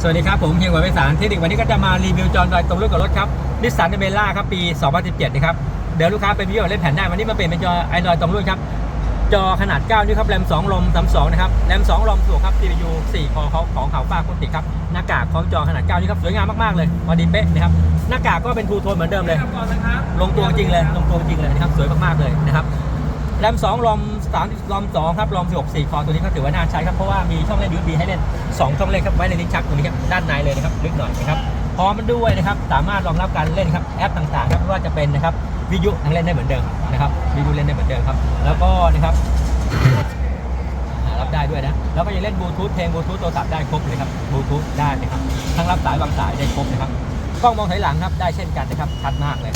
สวัสดีครับ ผมเฮียงหวยไพศาลเทคนิควันนี้ก็จะมารีวิวจอดอยตรงรุ่นกับรถครับนิสสันเมล่าครับปี 2017 นะครับ เดี๋ยวลูกค้าเป็นวิวเล่นแผ่นได้วันนี้มาเปลี่ยนเป็นจอไอรอยตรงรุ่นครับ จอขนาด 9 นิ้วครับ แรม 2 ลม 32 นะครับ แรม 2 ลมสูงครับ CPU 4คอเขาของเขาฟ้าคุณติครับ หน้ากากของจอขนาด 9 นิ้วครับ สวยงามมาก ๆ เลยพอดีเป๊ะนะครับ หน้ากากก็เป็นทูโทนเหมือนเดิมเลย ลงตัวจริงเลย ลงตัวจริงเลยนะครับ สวยมากๆเลยนะครับ แรม 2ลอม 3ลอม2ครับลอม16 4คอตัวนี้ก็ถือว่าน่าใช้ครับ เพราะว่ามีช่องเล่น USB ให้เล่น 2 ช่องเล่นครับ ไว้ในลิ้นชักตรงนี้ครับ ด้านในเลยนะครับ ลึกหน่อยนะครับ พร้อมมันด้วยนะครับ สามารถรองรับการเล่นครับ แอปต่างๆครับไม่ว่าจะเป็นนะครับ วิทยุทั้งเล่นได้เหมือนเดิมนะครับ วิทยุเล่นได้เหมือนเดิมครับ แล้วก็นะครับรับได้ด้วยนะ แล้วก็ยังเล่นบลูทูธเพลงบลูทูธโทรศัพท์ได้ครบเลยครับ บลูทูธได้นะครับ ทั้งรับสายวางสายได้ครบนะครับ กล้องมองถอยหลังครับ ได้เช่นกันนะครับ ชัดมากเลย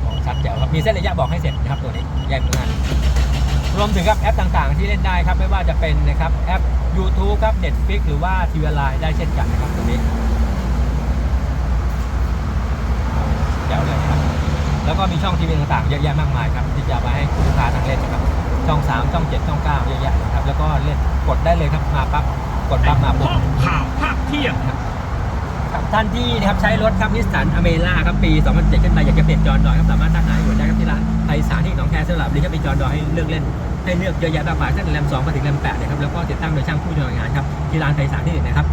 โอ้ชัดแจ๋วครับ มีเส้นระยะบอกให้เสร็จนะครับตัวนี้ แยกงาน รวมถึงครับแอปต่างๆ ที่เล่นได้ครับไม่ว่าจะเป็นนะครับแอป YouTube ครับ Netflix หรือว่าทีวีไลน์ได้เช่นกันนะครับตัวนี้แจ๋วเลยครับ แล้วก็มีช่องทีวีต่างๆเยอะแยะมากมายครับที่จะมาให้ลูกค้าทางเล่นนะครับ ช่อง 3 ช่อง 7 ช่อง 9 เยอะแยะเลยครับแล้วก็เล่นกดได้เลยครับมาปั๊บกดปั๊บมาปุ๊บข่าวภาคเที่ยงครับ ท่านที่นะครับใช้รถครับนิสสันอเมร่าครับปี 2007ขึ้นไปอยากจะเปลี่ยนจอดอยครับสามารถทักหาอยู่ได้ครับที่ร้านไพศาลที่หนองแคสำหรับรีก็มีจอดอยให้เลือกเล่นให้เลือกเยอะแยะมากมายตั้งแต่แรม2มาถึงแรม8เลยครับแล้วก็ติดตั้งโดยช่างผู้ชำนาญงานครับที่ร้านไพศาลที่หนึ่งนะครับ